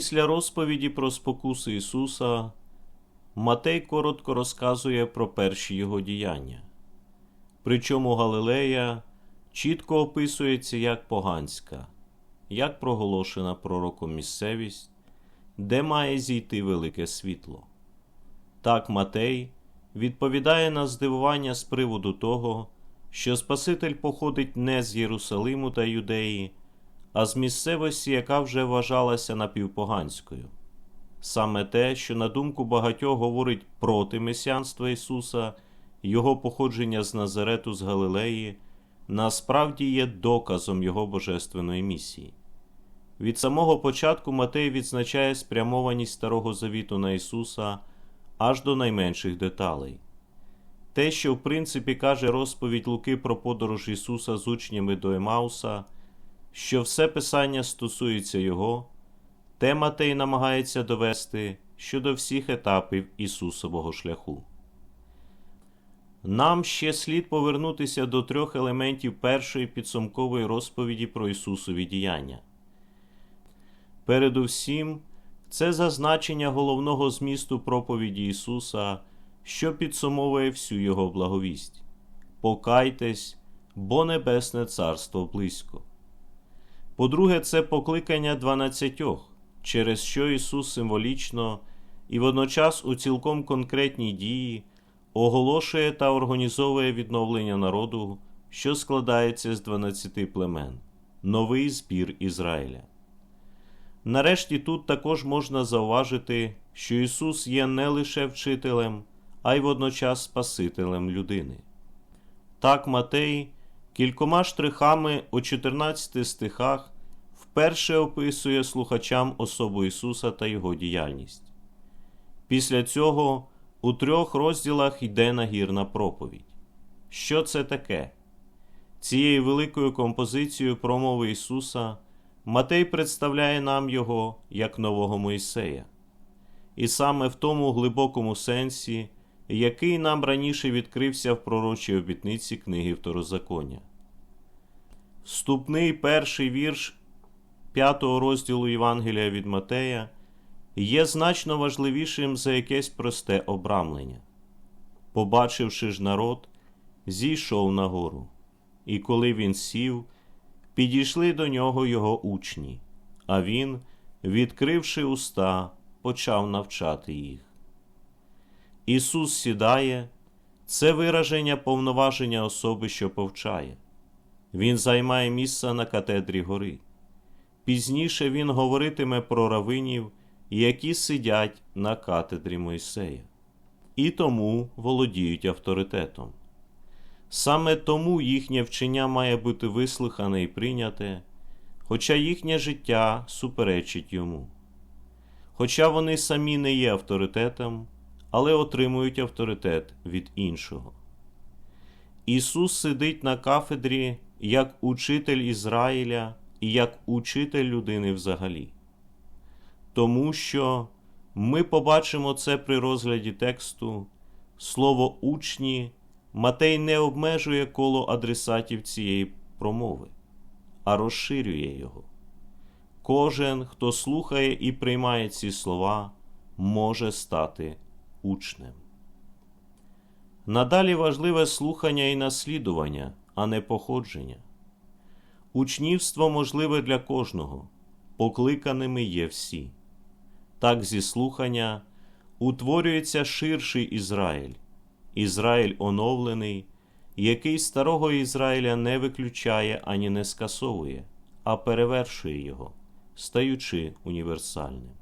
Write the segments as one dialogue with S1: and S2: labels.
S1: Після розповіді про спокуси Ісуса Матей коротко розказує про перші його діяння. Причому Галилея чітко описується як поганська, як проголошена пророком місцевість, де має зійти велике світло. Так Матей відповідає на здивування з приводу того, що Спаситель походить не з Єрусалиму та Юдеї, а з місцевості, яка вже вважалася напівпоганською. Саме те, що на думку багатьох говорить проти месіанства Ісуса, Його походження з Назарету з Галилеї, насправді є доказом Його божественної місії. Від самого початку Матей відзначає спрямованість Старого Завіту на Ісуса аж до найменших деталей. Те, що в принципі каже розповідь Луки про подорож Ісуса з учнями до Емауса, що все Писання стосується Його, те Матей намагається довести щодо всіх етапів Ісусового шляху. Нам ще слід повернутися до трьох елементів першої підсумкової розповіді про Ісусові діяння. Передусім, це зазначення головного змісту проповіді Ісуса, що підсумовує всю Його благовість Покайтесь, бо Небесне Царство близько. По-друге, це покликання дванадцятьох, через що Ісус символічно і водночас у цілком конкретній дії оголошує та організовує відновлення народу, що складається з дванадцяти племен, новий збір Ізраїля. Нарешті тут також можна зауважити, що Ісус є не лише вчителем, а й водночас Спасителем людини. Так Матей кількома штрихами у 14 стихах вперше описує слухачам особу Ісуса та Його діяльність. Після цього у трьох розділах йде нагірна проповідь. Що це таке? Цією великою композицією промови Ісуса Матей представляє нам Його як нового Моїсея. І саме в тому глибокому сенсі, який нам раніше відкрився в пророчій обітниці книги Второзаконня. Вступний перший вірш п'ятого розділу Євангелія від Матея є значно важливішим за якесь просте обрамлення. Побачивши ж народ, зійшов на гору, і коли він сів, підійшли до нього його учні, а він, відкривши уста, почав навчати їх. Ісус сідає, це вираження повноваження особи, що повчає. Він займає місце на катедрі гори. Пізніше він говоритиме про равинів, які сидять на катедрі Мойсея, і тому володіють авторитетом. Саме тому їхнє вчення має бути вислухане і прийняте, хоча їхнє життя суперечить йому. Хоча вони самі не є авторитетом, але отримують авторитет від іншого. Ісус сидить на кафедрі як учитель Ізраїля і як учитель людини взагалі. Тому що ми побачимо це при розгляді тексту, слово учні Матей не обмежує коло адресатів цієї промови, а розширює його. Кожен, хто слухає і приймає ці слова, може стати учнем. Надалі важливе слухання і наслідування, а не походження. Учнівство можливе для кожного, покликаними є всі. Так, зі слухання утворюється ширший Ізраїль, Ізраїль оновлений, який старого Ізраїля не виключає ані не скасовує, а перевершує його, стаючи універсальним.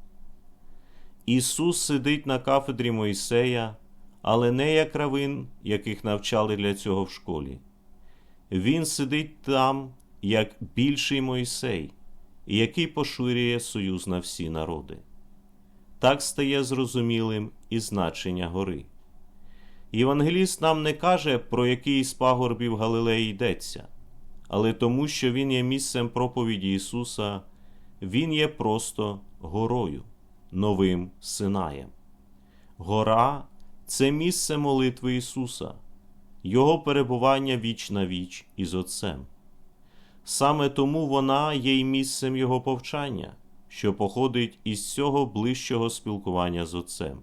S1: Ісус сидить на кафедрі Мойсея, але не як равин, яких навчали для цього в школі. Він сидить там, як більший Мойсей, який поширює союз на всі народи. Так стає зрозумілим і значення гори. Євангеліст нам не каже, про який з пагорбів Галилеї йдеться, але тому, що Він є місцем проповіді Ісуса, Він є просто горою, новим Синаєм. Гора це місце молитви Ісуса, Його перебування віч на віч із Отцем. Саме тому вона є й місцем Його повчання, що походить із цього ближчого спілкування з Отцем.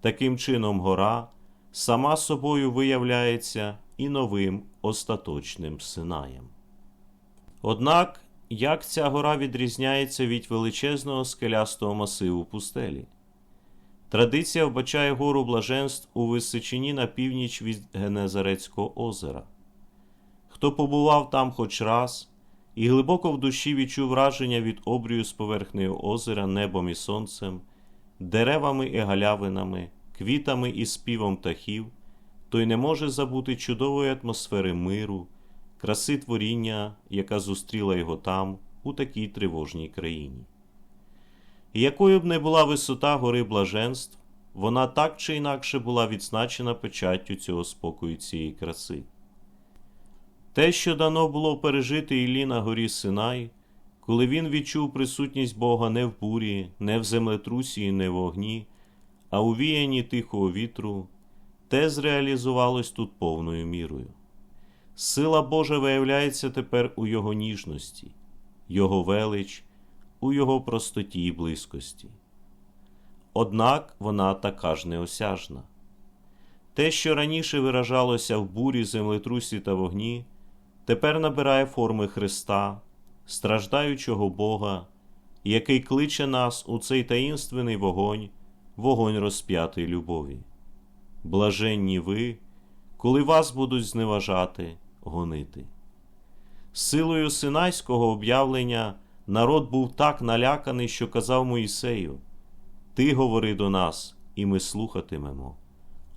S1: Таким чином, гора сама собою виявляється і новим остаточним Синаєм. Однак, як ця гора відрізняється від величезного скелястого масиву пустелі? Традиція вбачає гору блаженств у височині на північ від Генезарецького озера. Хто побував там хоч раз і глибоко в душі відчув враження від обрію з поверхнею озера, небом і сонцем, деревами і галявинами, квітами і співом птахів, той не може забути чудової атмосфери миру, краси творіння, яка зустріла його там, у такій тривожній країні. Якою б не була висота гори блаженств, вона так чи інакше була відзначена печаттю цього спокою цієї краси. Те, що дано було пережити Іллі на горі Синай, коли він відчув присутність Бога не в бурі, не в землетрусі не в огні, а у віянні тихого вітру, те зреалізувалось тут повною мірою. Сила Божа виявляється тепер у його ніжності, його велич, у його простоті і близькості. Однак вона така ж неосяжна. Те, що раніше виражалося в бурі, землетрусі та вогні, тепер набирає форми Христа, страждаючого Бога, який кличе нас у цей таїнственний вогонь, вогонь розп'ятої любові. Блаженні ви, коли вас будуть зневажати, гонити. Силою синайського об'явлення народ був так наляканий, що казав Моїсею: Ти говори до нас, і ми слухатимемо,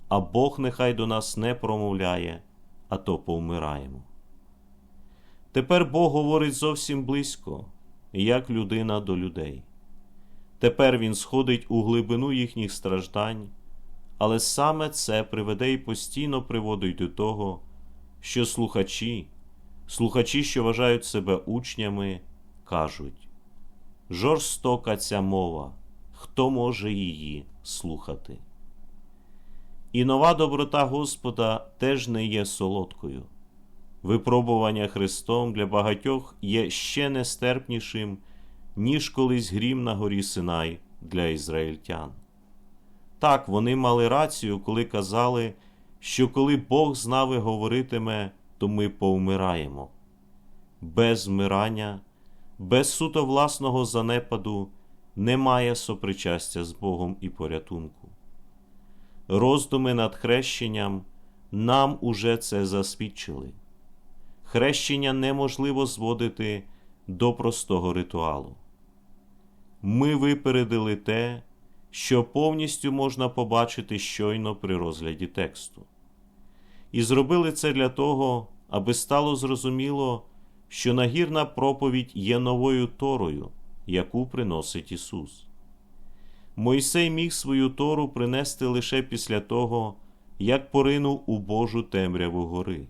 S1: а Бог нехай до нас не промовляє, а то повмираємо. Тепер Бог говорить зовсім близько, як людина до людей. Тепер Він сходить у глибину їхніх страждань, але саме це приведе і постійно приводить до того, що слухачі, слухачі, що вважають себе учнями, кажуть жорстока ця мова, хто може її слухати? І нова доброта Господа теж не є солодкою. Випробування Христом для багатьох є ще нестерпнішим, ніж колись грім на горі Синай для ізраїльтян. Так, вони мали рацію, коли казали, що коли Бог з нами говоритиме, то ми повмираємо. Без вмирання, без суто власного занепаду немає сопричастя з Богом і порятунку. Роздуми над хрещенням нам уже це засвідчили. Хрещення неможливо зводити до простого ритуалу. Ми випередили те, що повністю можна побачити щойно при розгляді тексту. І зробили це для того, аби стало зрозуміло, що нагірна проповідь є новою Торою, яку приносить Ісус. Мойсей міг свою Тору принести лише після того, як поринув у Божу темряву гори.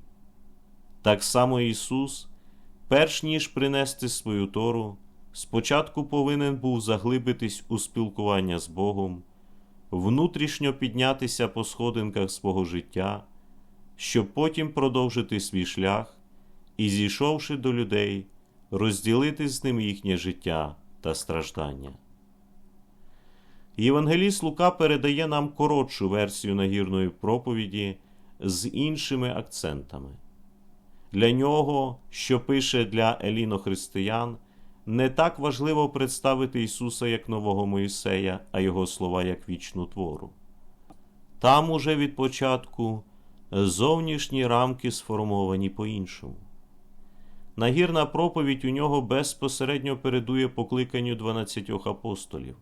S1: Так само Ісус, перш ніж принести свою Тору, спочатку повинен був заглибитись у спілкування з Богом, внутрішньо піднятися по сходинках свого життя, щоб потім продовжити свій шлях і, зійшовши до людей, розділити з ним їхнє життя та страждання. Євангеліст Лука передає нам коротшу версію нагірної проповіді з іншими акцентами. Для нього, що пише для елінохристиян, не так важливо представити Ісуса як нового Моїсея, а Його слова як вічну твору. Там уже від початку зовнішні рамки сформовані по-іншому. Нагірна проповідь у нього безпосередньо передує покликанню дванадцятьох апостолів,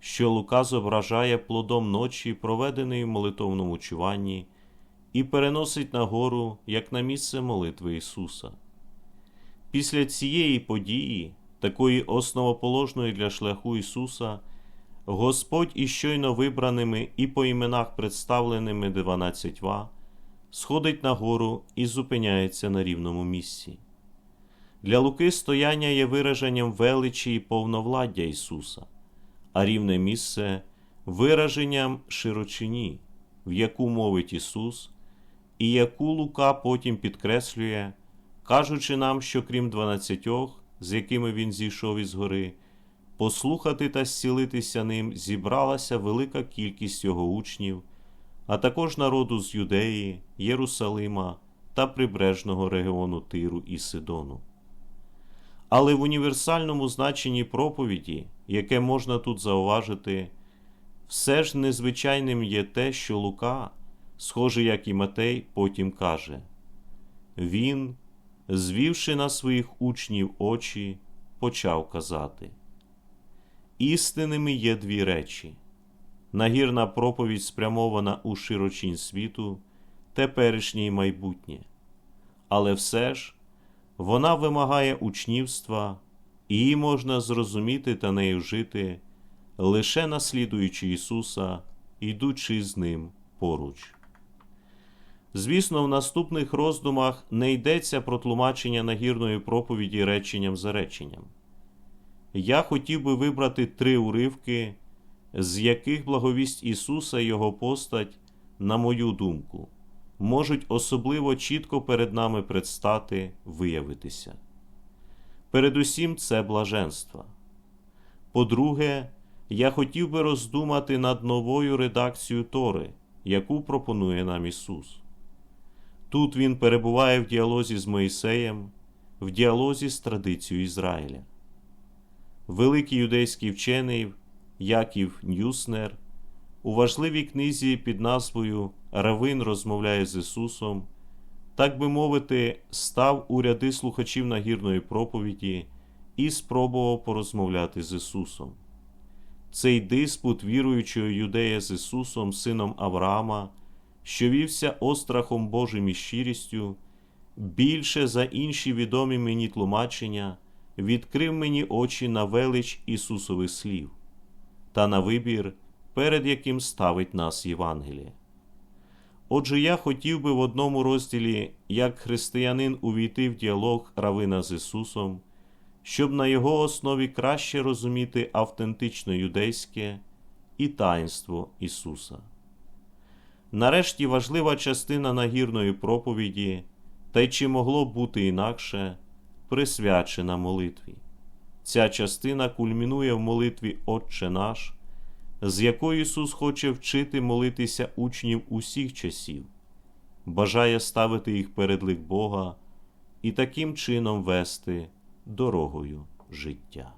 S1: що Лука зображає плодом ночі, проведеної в молитовному чуванні, і переносить на гору як на місце молитви Ісуса. Після цієї події, такої основоположної для шляху Ісуса, Господь із щойно вибраними і по іменах представленими дванадцятьма сходить на гору і зупиняється на рівному місці. Для Луки стояння є вираженням величі і повновладдя Ісуса, а рівне місце вираженням широчині, в яку мовить Ісус, і яку Лука потім підкреслює, кажучи нам, що крім дванадцятьох, з якими він зійшов із гори, послухати та зцілитися ним зібралася велика кількість його учнів, а також народу з Юдеї, Єрусалима та прибережного регіону Тиру і Сидону. Але в універсальному значенні проповіді, яке можна тут зауважити, все ж незвичайним є те, що Лука, схоже, як і Матей, потім каже Він, звівши на своїх учнів очі, почав казати. Істинними є дві речі. Нагірна проповідь спрямована у широчінь світу, теперішнє й майбутнє. Але все ж вона вимагає учнівства, її можна зрозуміти та нею жити, лише наслідуючи Ісуса, йдучи з Ним поруч. Звісно, в наступних роздумах не йдеться про тлумачення нагірної проповіді реченням за реченням. Я хотів би вибрати три уривки, з яких благовість Ісуса і Його постать, на мою думку, можуть особливо чітко перед нами предстати, виявитися. Передусім, це блаженство. По-друге, я хотів би роздумати над новою редакцією Тори, яку пропонує нам Ісус. Тут Він перебуває в діалозі з Моїсеєм, в діалозі з традицією Ізраїля. Великий юдейський вчений Яків Ньюснер у важливій книзі під назвою Равин розмовляє з Ісусом, так би мовити, став у ряди слухачів нагірної проповіді і спробував порозмовляти з Ісусом. Цей диспут віруючого юдея з Ісусом, сином Авраама, що вівся острахом Божим і щирістю, більше за інші відомі мені тлумачення, відкрив мені очі на велич Ісусових слів та на вибір, перед яким ставить нас Євангеліє. Отже, я хотів би в одному розділі, як християнин, увійти в діалог Равина з Ісусом, щоб на його основі краще розуміти автентично юдейське і таїнство Ісуса. Нарешті важлива частина нагірної проповіді, та й чи могло бути інакше, присвячена молитві. Ця частина кульмінує в молитві Отче наш, з якою Ісус хоче вчити молитися учнів усіх часів, бажає ставити їх перед лик Бога і таким чином вести дорогою життя.